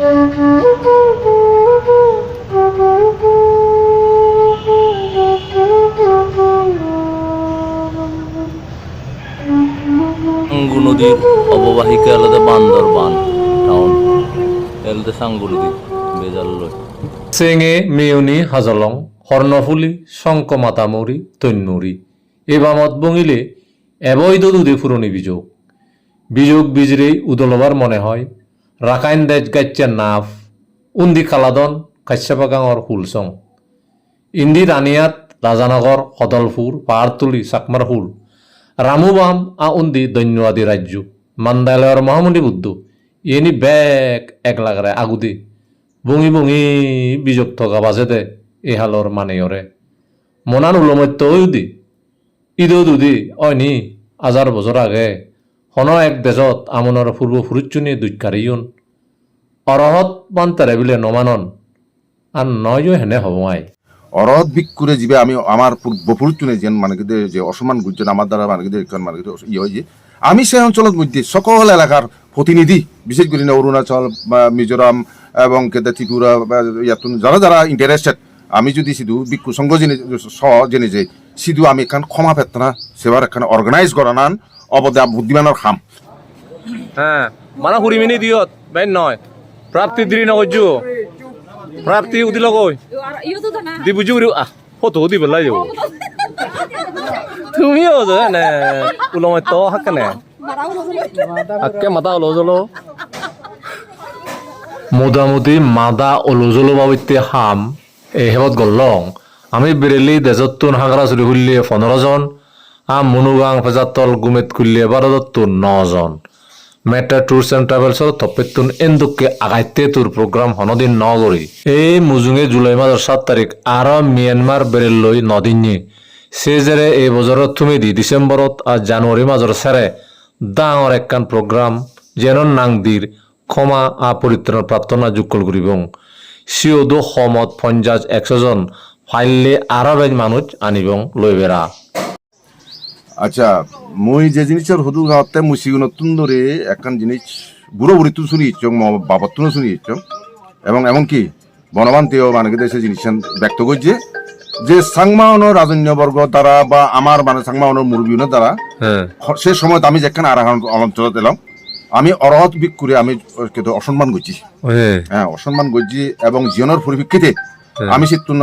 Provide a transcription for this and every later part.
সাঙ্গু নদীর অববাহিকা বান্দরবান টাউন সাঙ্গু নদী চেঙে মেয়নি, হাজলং, হর্ণফুলি, শঙ্কমাতামরি তৈন্যরি এবামত বঙিলে অবৈধ দুধে ফুরনি বিযোগ বিযোগ বিজরেই উদলবার মনে হয়। রাকাইন দেজ গাচ্চা নাফ, উন্দি কালাদন কাশ্যপাগাঙর হুলসং ইন্দি রানিয়াত রাজানগর হদলপুর পাহাড়তুলি চাকমার হুল। রামুবাম আ উন্দি দৈন্যবাদী রাজ্য মান্দালয়র মহামণি বুদ্ধ। ইয়েনি ব্যাগ এক লাগারে আগুদি। বঙি বঙি বিযোগ থকা বাজেদে এই হালর মানেয়রে মনান উলমত্য ওইদি ঈদও দুদি অইনি হাজার বছর আগে হন এক দেশত আমনৰ পূৰ্ব ফুৰুচ্চুনি দুইকাৰিয়ন অৰহত বান্তাৰে বিলে নমানন আর নয়ও হেনে হবাই অরহত ভিক্ষুরে জীবে আমি আমার পূর্বপুরুষজনে যেন মানে যে অসম্মান গুজন আমার দ্বারা মানে মানে ইয়ে হয় যে, আমি সেই অঞ্চলের মধ্যে সকল এলাকার প্রতিনিধি বিশেষ করে অরুণাচল বা মিজোরাম এবং কেদা ত্রিপুরা ইয়াত যারা যারা ইন্টারেস্টেড আমি যদি শুধু ভিক্ষু সংঘ জেনে স জেনে যে শুধু আমি এখান ক্ষমা পেতনা সেবার এখানে অর্গানাইজ করা নান অবদা বুদ্ধিমানৰ খাম। হ্যাঁ, মানে সুৰি মিনি দিয়ত বেন নহয়। প্ৰাপ্তি দিৰি নকৈছো প্ৰাপ্তি উঠিল কৈ। দি বুজি উৰি আহ ফটো দি পেলাই যাব তুমিও জানে ওলমাই তো হাকেনে হাকে মাতা ওলো জলো মোটামুটি মাদা ওলোজলো বাবতে হাম এহেবত গল্লং। আমি বেরেলি দেজত্তুন হাগরা চুরি হুললে পনেরো জন আম মনুগাং ফেজাতল গুমেত খুললিয়ে বারোদত্তুন নজন। মেটা ট্যুরস এন্ড ট্রাভেলসর তপেতুন এন্দুকে আগাইতে তোর প্রোগ্রাম হনদিন নগরী এই মুজুঙে জুলাই মাসের সাত তারিখ আর মিয়ানমার বেরেললৈ নদিনী সে জেৰে এই বছৰত তুমি দি ডিচেম্বৰত আৰু জানুৱাৰী মাজৰ চেৰে ডাঙৰ একখান প্ৰগ্ৰাম যেন নাংদিৰ ক্ষমা আ পৰিত্ৰাণ প্ৰাৰ্থনা যোগকল কৰিব। চিঅ'দো সমত পঞ্চাছ একশজন ফাইলে আৰু বেজ মানুহ আনিব লৈ বেৰা। আচ্ছা মই যে জিনিসের হদু গাঁৱতে মুচি নতুন ধরে একখান জিনিস বুড়ো বুড়ি তুন শুনি ইচ্ছং বাবার তুনও শুনি ইচ্ছং এবং এমনকি বনবান্তেও মানে সে জিনিস ব্যক্ত করছে যে সাংমাওন রাজন্যবর্গ দ্বারা বা আমার মানে সাংমাওনের মুরব্বীনের দ্বারা সে সময় আমি যেখানে আর অঞ্চলত এলাম আমি অরহত বিক করে আমি কিন্তু অসম্মান করছি হ্যাঁ অসম্মান করছি এবং জীবনের পরিপ্রেক্ষিতে আমি সে তুন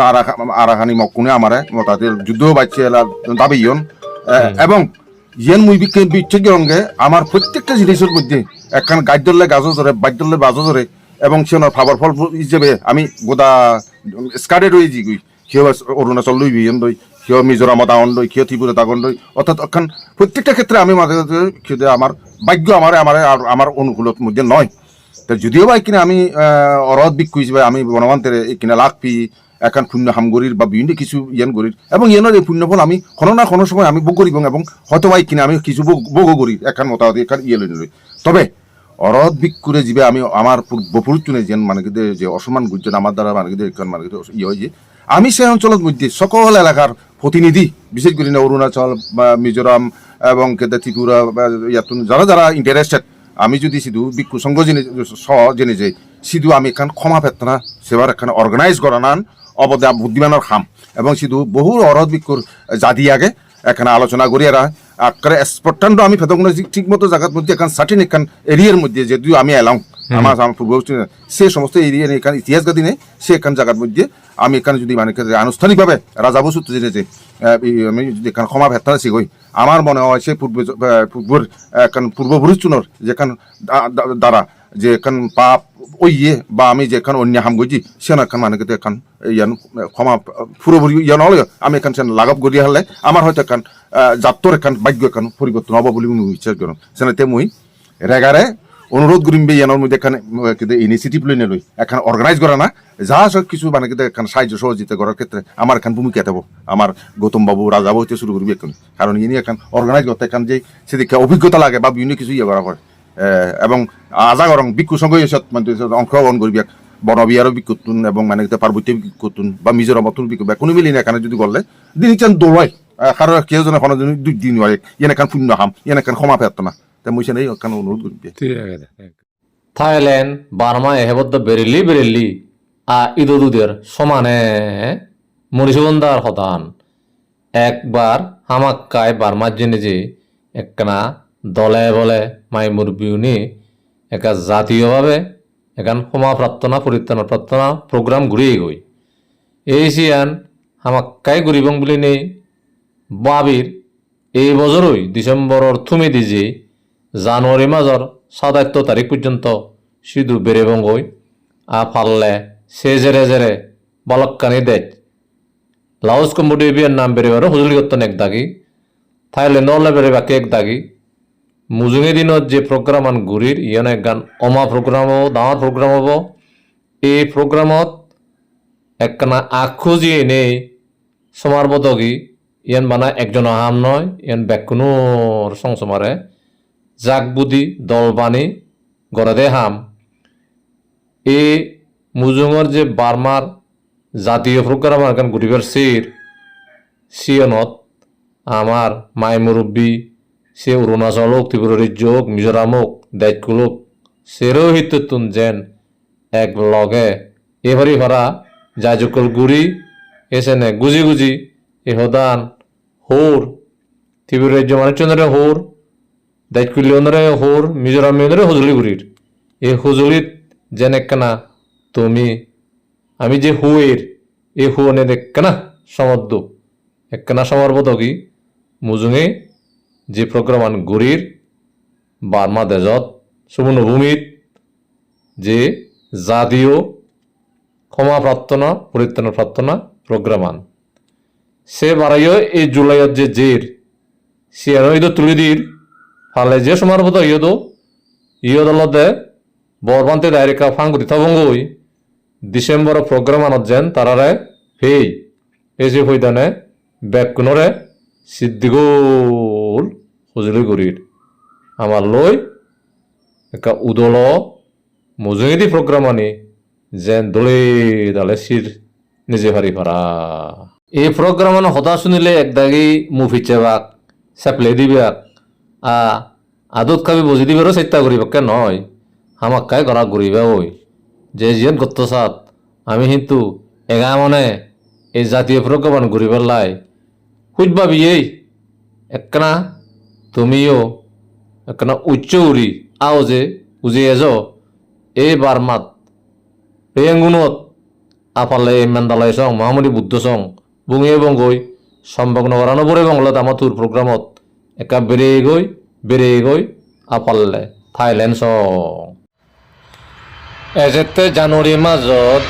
আরাখানি মকুনে আমারে তাদের যুদ্ধ বাচ্চা দাবি ইয়ন। এবং ইয়েন মুই বিচ্ছেদ অঙ্গে আমার প্রত্যেকটা জিনিসের মধ্যে একখান গাছ ধরলে গাছও ধরে বাইক ধরলে বাজও ধরে এবং সে ফাবার ফল হিসেবে আমি গোদা স্কার্ডে রয়েছি গুই। কেউ অরুণাচল লই বিয়েন দই কেউ মিজোরামত আউন দই কেউ ত্রিপুরা তাগন দই অর্থাৎ অখান প্রত্যেকটা ক্ষেত্রে আমি মাঝে মাঝে আমার ভাগ্য আমার আমার আর আমার অনুকূলের মধ্যে নয়। তো যদিও বা কিনা আমি অরদ বিক হিসেবে আমি বনবান্তের কিনা লাখ পি এখন পুণ্য হামগরির বা বিভিন্ন কিছু ইয়ান গরির এবং ইয়ানোর এই পুণ্যফল আমি কোনো না কোনো সময় আমি ভোগ করিব এবং হয়তো বা কিনা আমি কিছু ভোগ করি এখন মতামত এখন ইয়ে লই তবে অরদ বিক করে যাবে আমি আমার পূর্বপুরুষজনে যেন মানে যে অসমান গুজন আমার দ্বারা মানে কিন্তু এখন মানে কিন্তু ইয়ে হয় যে, আমি সেই অঞ্চলের মধ্যে সকল এলাকার প্রতিনিধি বিশেষ করে অরুণাচল বা মিজোরাম এবং ত্রিপুরা ইয়াত যারা যারা ইন্টারেস্টেড আমি যদি শুধু ভিক্ষু সংঘ জেনে স জেনে যাই শুধু আমি এখান ক্ষমা পেতনা সেবার এখানে অর্গানাইজ করা নান অবদা বুদ্ধিমানের খাম। এবং শুধু বহু অরদ ভিক্ষুর জাতি আগে। এখানে আলোচনা করি এরা আকারে স্পটান্ড আমি ফেতক ঠিক মতো জায়গার মধ্যে এখান সার্টিন এখান এরিয়ার মধ্যে যেহেতু আমি এলাম আমার আমার পূর্ব সে সমস্ত এরিয়া এখানে ইতিহাস গাদি নেই সে এখান জায়গার মধ্যে আমি এখানে যদি মানে আনুষ্ঠানিকভাবে রাজা বসু যে আমি যদি এখানে ক্ষমা ভেতনা শিখই আমার মনে হয় সে পূর্ব পূর্বর এখন পূর্বপুরুষজনের যেখান দ্বারা যে এখন পাপ ওই ইয়ে বা আমি যেখান অন্য হাম গজি সেন এখন মানে এখন, ইয়ান, ক্ষমা পুরোপুরি ইয়া নহলে আমি এখন সেন লাঘব গড়িয়া হলে আমার হয়তো এখন জাতর এখন ভাগ্য এখন পরিবর্তন হব বলে আমি বিচার করুন সেনাতে মুই রেগারে অনুরোধ করিম বে ইয়ানোর মধ্যে এখানে ইনিশিয়েটিভ লই নই এখন অর্গানাইজ করা না, যা সব কিছু মানে কিন্তু এখন সাহায্য সহযোগিতা করার ক্ষেত্রে আমার এখন ভূমিকা দেবো। আমার গৌতম বাবু রাজা হইতে শুরু করবি এখন কারণ ইনি এখন অর্গানাইজ করতে এখন যে সেদিকে অভিজ্ঞতা লাগে বা বিভিন্ন কিছু ইয়ে করা হয়। এবং আজা গরং বিক্ষু সঙ্গ এসত মানে অংশগ্রহণ করবি বনবিহারও বিক্ষুতুন এবং মানে পার্বত্য বিক্ষুতুন বা মিজোরামতুন বিক্ষু কোনো মিলি না এখানে যদি করলে দিন চান দৌড়াই। কারও কেউ কোনো দুই দিন হয়। ইয়ে এখান শূন্য হাম ইয়ে এখান ক্ষমা পেত না। তা মুই সেনে এখান অনুরোধ করবি থাইল্যান্ড বার্মা এহেবদ্দ বেরিলি বেরিলি আ ইদুদের সমানে মনীষবন্দার হতান একবার হামাক্কায় বার্মার জেনে যে একখানা দলে বলে মাই মুরবিউনি একা জাতীয়ভাবে এখান ক্ষমা প্রার্থনা, পরিত্রাণ প্রার্থনা প্রোগ্রাম ঘুরিয়ে গই এই সিয়ান হামাক্কাই ঘুরিবং বুলি নেই বাবির এই বছরই ডিসেম্বরের থুমি দিজি জানুয়ারি মাজর সাতাত্য তারিখ পর্যন্ত সিধু বেড়েবং গই আ ফাললে সে জেরে জেরে বালক্কানি দেয় লাউস কম্বোডিয়ার নাম বেড়েবারও হুজুলিগত্তন এক দাগি। থাইল্যান্ড অলে বেড়েবাকে এক দাগি। মুজুঙে দিনত যে প্রোগ্রাম আন ঘুরির ইয়ান গান অমা প্রোগ্রাম হব ডাঙর প্রোগ্রাম হব, এই প্রোগ্রামত একখানা আখুজি নেই সমারবদগি ইয়ান বানা একজন আহাম নয় ইয়ান বেকুনোর সংসমারে জাক বুদি দল বানি গড়ে হাম। এই মুজুঙর যে বার্মার জাতীয় প্রোগ্রাম এখন ঘুরিবার সির সিয়নত আমার মাই মুরব্বী সে অরুণাচল হোক ত্রিপুরা রাজ্য হোক মিজোরাম হোক দায়িত্ব হোক সেরও হিতুন যেন এক লগে। এবারই ভরা যাজকল গুড়ি, এসেনে গুজি গুজি এ হদান হোর। ত্রিপুরা রাজ্য মানুষজনরে হোর দায়িত্ব লিওনরে হোর, মিজোরাম মিওনরে হুজুলি গুড়ির। এই হুজুলিত যেন একখানা তুমি। আমি যে হুয়ের, এ হুয়নে দেখকানা সমদ্দ। একখানা সমর্বদগি মুজুঙে যে প্রোগ্রামান গুরির, বার্মা দেজত সুবর্ণভূমিত যে জাতীয় ক্ষমা প্রার্থনা, পরিত্রাণ প্রার্থনা প্রোগ্রামান। সে বারাইও এই জুলাইত যে জের, সে ইদো তুলি দির, ফালে যে সমারবত ইয়দো, ইয়দলতে বরবান্তে ডাইরেক্ট ফাঙ্গুতি থবঙ্গই ডিসেম্বর প্রোগ্রাম আনত যেন তারারে হেই এই যে হইদানে বেকুনরে সিদ্ধিগোল সজুলি গরির আমার লই একা উদল মজুঙেদি প্রোগ্রাম আনি যেন দলে দালে সির নিজে ভারি ভাড়া এই প্রোগ্রাম হতা শুনিলে একদাগি মুভি চেবাক চেপলে দিবাক আ, আদত খাবি বুঝি দিবারও চেষ্টা করিবাকে নয় আমাক কাই করা ঘুরিবা ওই যে জিয়ান করতে সাত আমি কিন্তু এগা মনে এই জাতীয় প্রজ্ঞাপন ঘুরি পেলাই খুঁজবাবি এই একখানা তুমিও একখানা উচ্চ উড়ি, আও যে উজি এজ এই বারমাত পেয়েঙ্গুনত, আপালে এই মেন্দালাই সং মহামণি বুদ্ধ সং, বুঙিয়ে বঙ্গই সম্ভব নগরানো পরে বংলত আমার তোর প্রোগ্রামত, একা বেড়ে গই বেড়ে গই, আপালে থাইল্যান্ড সং। এজেতে জানুৱাৰী মাজত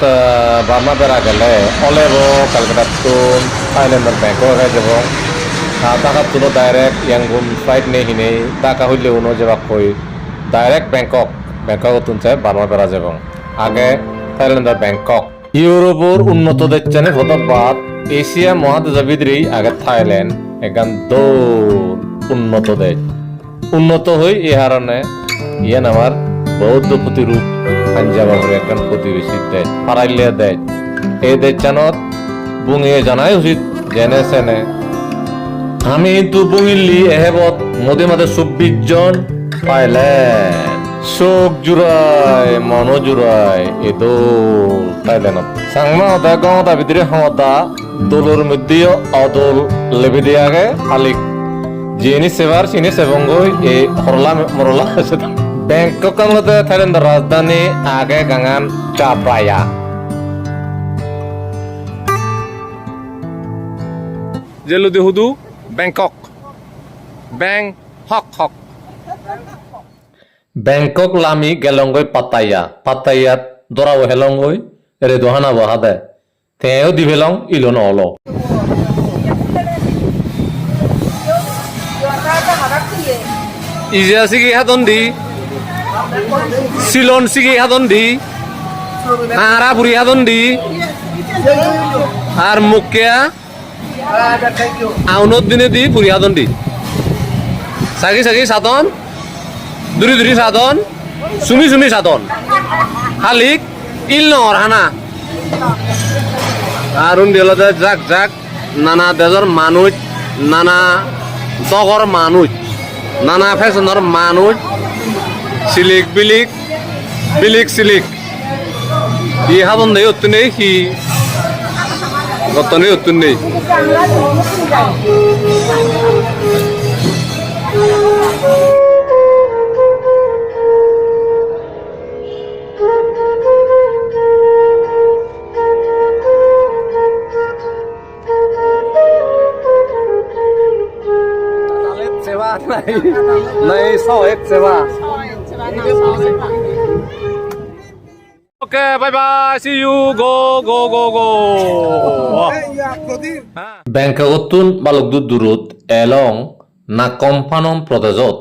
বাৰ্মা বেৰা গেলে, অলেব কালকাতাতুন থাইলেণ্ডৰ বেংকক যাব টাকাতুন ডাইৰেক্ট ইয়াংগুম ফ্লাইট নে হিনে টাকা হইলে উনো যাবাক কই। ডাইরেক্ট ব্যাংকক ব্যাংকক তুনছে বার্মা বেড়া যাব আগে থাইল্যান্ডের ব্যাংকক ইউরোপর উন্নত দেশানে বাদ এশিয়া মহাদেশ ভিতরেই আগে থাইল্যান্ড এখান দৌড় উন্নত দেশ। উন্নত হই এই কারণে ইয়ান আমার বৌদ্ধ প্রতিরূপ পাঞ্জাবের একজন প্রতিবেশী দেশ পারাইলিয়া দেশ। এই দেশ জানত বুঙিয়ে জানাই উচিত জেনে সেনে আমি তো বুঙিলি এহেবত মধ্যে মধ্যে চব্বিশ জন পাইলেন। চোখ জুড়াই, মন জুড়াই, এ দোল থাইল্যান্ডত সাংমা হতা গাঁৱত ভিতরে হতা দোলের মধ্যে অদল লেবে দিয়ে আগে খালিক যিনি সেবার চিনি সেবঙ্গই এ হরলা মরলা ব্যাংকক কামতে থাইল্যান্ডের রাজধানী আগে গাঙান চাপায়া জেলুদি হুদু বেংকক বেং হক হক ব্যাংকক লামি গেলঙ্গই পাতাইয়া পাতাইয়াত দরাও হেলঙ্গই এরে দোহানা বহাদে তেও দিভেলং ইলো নল ইজিয়া সিগি হাতন দি সিলন সিগি হাতন দি আরা বুড়ি হাতন দি আর মুখিয়া আউনত দিনে দি পুরি হাতন দি। সাগি সাগি সাধন। দুরি দুরি, সাধন। সুমি সুমি, সাধন। খালিক ইল নহর হানা। আর উন্দিলতে যাক যাক, নানা দেশৰ মানুহ, নানা দগৰ মানুহ, নানা ফেশ্বনৰ মানুহ, চিলিক, বিলিক bilik silik কত নেই উত্তর নেই Này, sao hết xe ba? Sao hết xe ba? Okay bye bye see you go go go go ব্যাংকে অতুন বালক দূর দূরত এলং না কম্পানম প্রদেশত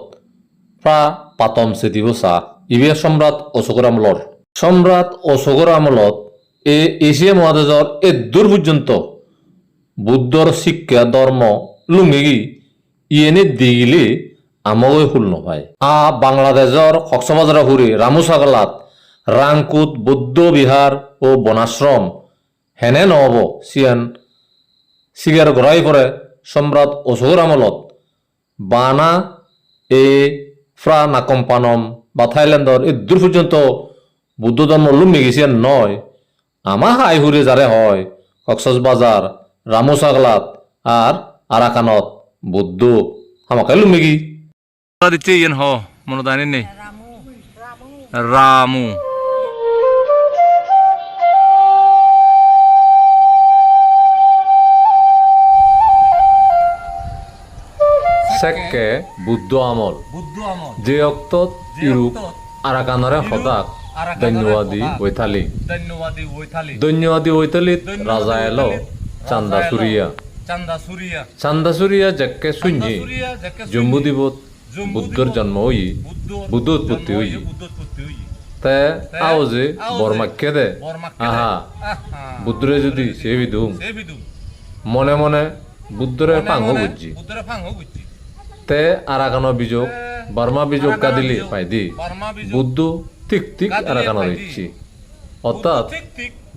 প্রা পাতম সেতিবসা ইবিয়া সম্রাট অশোকর সম্রাট অশোকর আমলত এ এশিয়া মহাদেশর এ দূর পর্যন্ত বুদ্ধর শিক্ষা ধর্ম লুঙ্গিগি ইয়েনে দিগিলে আমগৈ হুল নহয় আ বাংলাদেশৰ কক্সবাজাৰৰ হুৰি ৰামুসাগলাত ৰাংকুট বৌদ্ধ বিহাৰ ও বনাশ্ৰম হেনে নহ'ব চিয়ান চিগাৰ গৰাই পৰে সম্ৰাট অশোকৰ আমলত বানা, এ, ফ্ৰা, নাকম্পানম বা থাইল্যান্ডৰ এই দূৰ পৰ্যন্ত বুদ্ধ ধৰ্ম লুম মেগিছিয়ান নয় আমা হাই হুরে যারে হয় কক্সবাজার রামুসাগলাত আর আরাকানত বুদ্ধ। আমাকে লুমেগি দিচ্ছে ইয়েন হ মনে দানি নেই রামু সেকে বুদ্ধ আমল। যে অক্তত ইউরোপ আরাকানরে হদাক। ধন্যবাদী ওইথালি। ধন্যবাদী বৈথালিত রাজা এলো চান্দা সুরিয়া চান্দা সুরিয়া চান্দা সুরিয়া জেকে শুনি সুরিয়া যাকে জম্বুদ্বীপত বুদ্ধর জন্ম হই বুদ্ধ উৎপত্তি হই। তে আও যে বর্মাক্যে দে। আহা বুদ্ধরে যদি সে বিদুম মনে মনে বুদ্ধরে পাঙ্গ বুঝছি তে আরাকানো বিযোগ বর্মা বিযোগ কাদিলি? পাইদি। বুদ্ধ কাদিলি আরাকানো পাইদি। দিচ্ছি। অর্থাৎ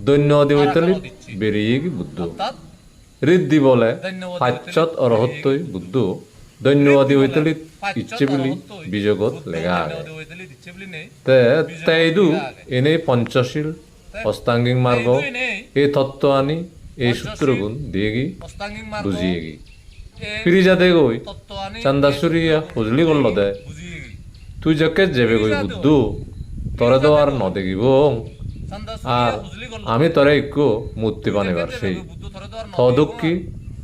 আরাকানো দিচ্ছি। বেরিয়ে বুদ্ধ। ঋদ্ধি বলে পাশ্চাত অরহত্তই বুদ্ধ। দৈন্যবাদী বৈতলিত ইচ্ছে বলি বিযোগত লেগা তে তেইদু এনেই পঞ্চশীল অষ্টাঙ্গিক মার্গ। এই তত্ত্ব আনি এই সূত্রগুণ দিয়ে গি বুঝিয়ে গি ফিরিজা দে গই। তত্ত্ব আনি চান্দাসুরিয়া ফজলি করল দে তুই যাকে যাবে গই বুদ্ধ, তরে তো আর ন দেখিব। চান্দা আর সুরিয়া আমি তরে একটু মূর্তি বানিবার সেই।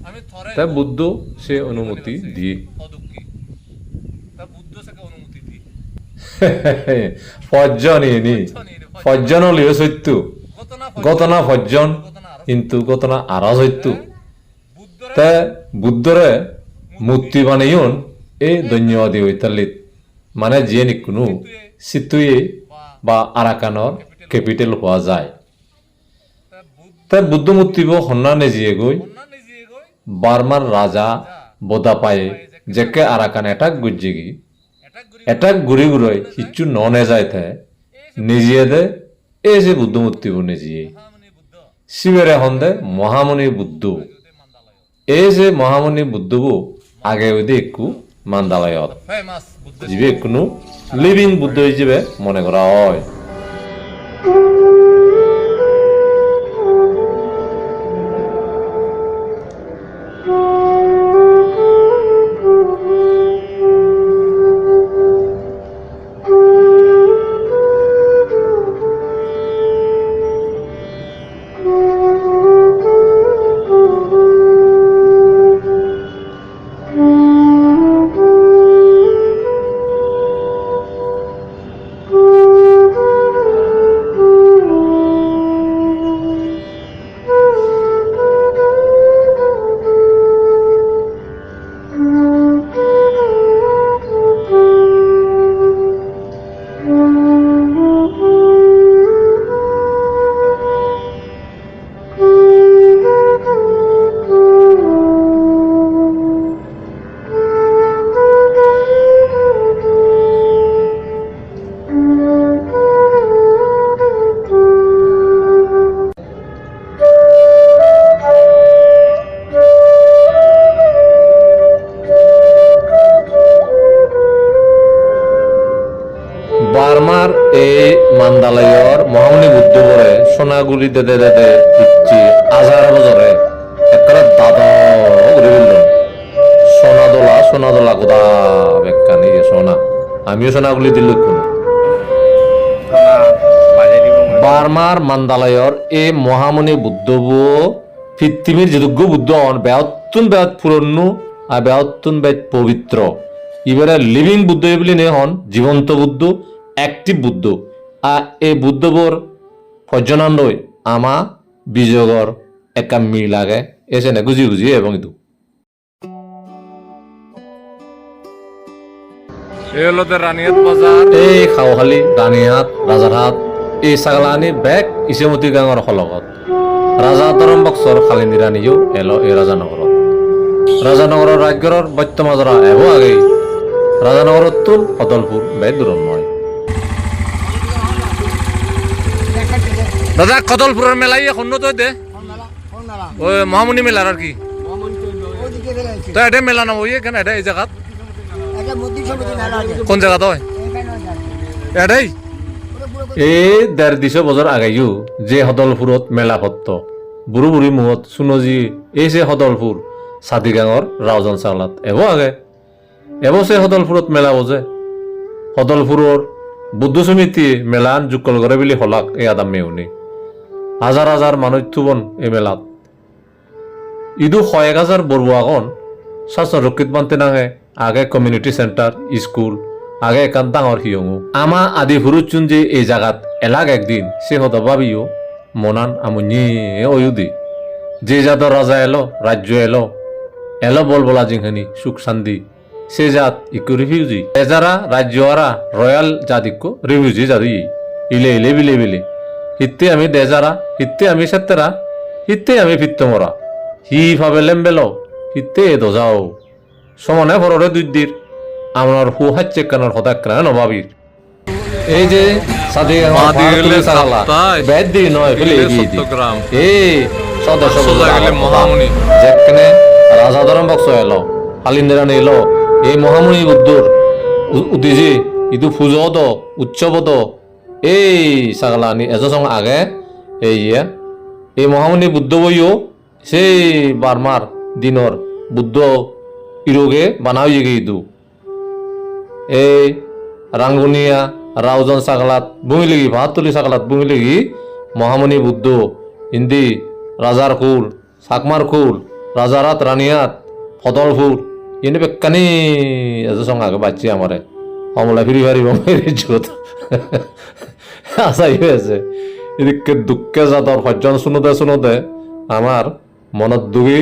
আমি তাই বুদ্ধ সে অনুমতি দিয়ে ফজ্জন ইনি ফজ্জন হলিও সত্য। ঘটনা ফজ্জন, কিন্তু গতনা আরা সত্য। বুদ্ধরে মূর্তি বানাইন এই ধন্যবাদী ঐতালিত মানে যিয়ে নিকুনো সিতুয়ে বা আরাকানৰ কেপিটেল হোৱা যায়। তা বুদ্ধ মূর্তিব সন্না নেজিয়ে গই। বার্মার রাজা বোদা পায়ে জেকে আরাকান এটাক গুজিগি এটাক ঘুরি ঘুরই কিচ্ছু ন নেযায় থে। নিজিয়ে দে এই যে বুদ্ধ মূর্তিব নেজিয়ে। শিবের এখন দে মহামণি বুদ্ধ। এই যে মহামণি বুদ্ধবু আগে ওই একটু মান্দালয়ত। জীবে বুদ্ধ যিবে কোনো লিভিং বুদ্ধ হিসেবে মনে করা হয়। সোনাগুলি দে দে দে দিচ্ছি হাজার বছরে একটা দাদা উড়ে বলল সোনা দোলা সোনা দোলা গোদা বেক্কা নিয়ে সোনা। আমিও সোনাগুলি দিল কোন বার্মার মান্দালয়র এই মহামণি বুদ্ধবু পৃথিবীর যেযোগ্য বুদ্ধ হন বেহত্তুন বেহত পুরনো আর বেহত্তুন বেদ পবিত্র ইবারে লিভিং বুদ্ধ বলি নে হন জীবন্ত বুদ্ধ অ্যাক্টিভ বুদ্ধ। আর এই বুদ্ধবর পর্যনান্ডই আমা বিজয়গর একা মিল লাগে এসে না গুজি গুজি এবং ইদু। এই হলো তো রানিয়াত বাজার। এই খাওখালি রানীহাট রাজারহাট এই ছাগলানি বেগ ইছেমতি গাঁৱৰ খলকত ৰাজা তৰম বক্সৰ খালিনী ৰাণীও এলো এই ৰাজানগৰত। ৰাজানগৰৰ ৰাজ্যৰ বৈত্য মাজৰা এব আগেই। ৰাজানগৰত তুল সদলপুৰ বে দূৰত নহয় দাদা কদলপুরের মেলাই এখন তো দে। ওই মহামণি মেলার আর কি? তো এটা মেলা নাম ওই এখানে এটা এই জায়গাত কোন জায়গাত হয়? এটাই এই। ডেৰ দিশ বছৰ আগাইও যে সদলপুৰত মেলা সত্ৰ বুঢ়ী বুঢ়ী মূৰত চুনজি এই যে সদলপুৰ চাদিগাঙৰ ৰাওজন চাগলাত এব আগে। এবছে সদলপুৰত মেলা বজে। সদলপুৰৰ বুদ্ধ সমিতি মেলান যুকল কৰে বুলি হলাক এই আদাম মেউনি হাজাৰ হাজাৰ মানুহ থুবন এই মেলাত। ইদু কয়েক হাজার বড়ুয়াগন শাসন রক্ষিত বানতে নাঙে আগে কমিউনিটি সেন্টার স্কুল আগে একান ডাঙর হিয়ঙু আমা আদি ফুরুচুন যে এই জাগাত এলাক একদিন সে হত ভাবিও মনান আমুনি অয়ুদি যে জাতর রাজা এলো রাজ্য এলো এলো বল বলা জিংহানি সুখ শান্তি, সে জাত ইকু রিফিউজি এজারা রাজ্যরা রয়্যাল জাতিকো রিফিউজি জাদি ইলে ইলে, বিলে বিলে। হিত্তে আমি দেজারা হিত্তে আমি সেত্তেরা হিত্তে আমি ফিত্তমরা হি ভাবে লেম্বেল হিতে দজাও। সমানে ফররে দুই দির আমার হু হাচ্ছে কানোর হদাক্রা নবাবির। এই যে বক্স এলো হালিন্দিরানি এলো এই মহামুনি উদিজি ইদু ফুজদ উৎসবদ এই সাগলানি এজন আগে, এই ইয়ে। এই মহামুনি বুদ্ধ বইও, সেই বার্মার দিনর বুদ্ধ ইরোগে বানাও ইগে ইদু। এই রাঙ্গুনিয়া রাউজন সাগলাত বুঙিলেগি ভাতুলি সাগলাত বুঙিলেগি মহামণি বুদ্ধ হিন্দি রাজার কুল সাকমার কুল রাজারাত রানিয়াত ফদলপুর ইনি বেকানি এজ সঙ্গ আগে বাচ্চি আমারে সমলা ফিরি পারিব মেরে জোত আশাই হয়েছে। এদিকে দুঃখে জাতর সজ্জন শুনোতে শুনোতে আমার মনত দুগি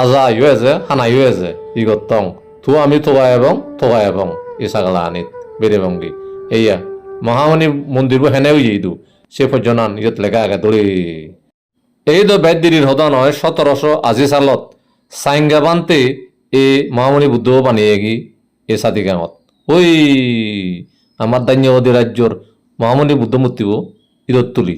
আজা হয়েছে, হানাই হয়েছে। ই গতং থু আমি থোয়া এবং থোয়া এবং এই ছাগলা আনিত বেড়ে ভঙ্গি। এইয়া, মহামণি মন্দিরবোৰ হেনেও ইদু, সে পর্যনান ইয়ত লেখা আগে দৌড়ি এই তো বেদদিরির হদা নয় সতেরোশো আজি সালত সাইঙ্গাবান্তে এই মহামণি বুদ্ধ বানিয়ে গি এ সাদি গাঁৱত ওই আমার দান্যবাদী রাজ্যর মহামণি বুদ্ধমূর্তিও মূর্তিও ঈদত তুলি।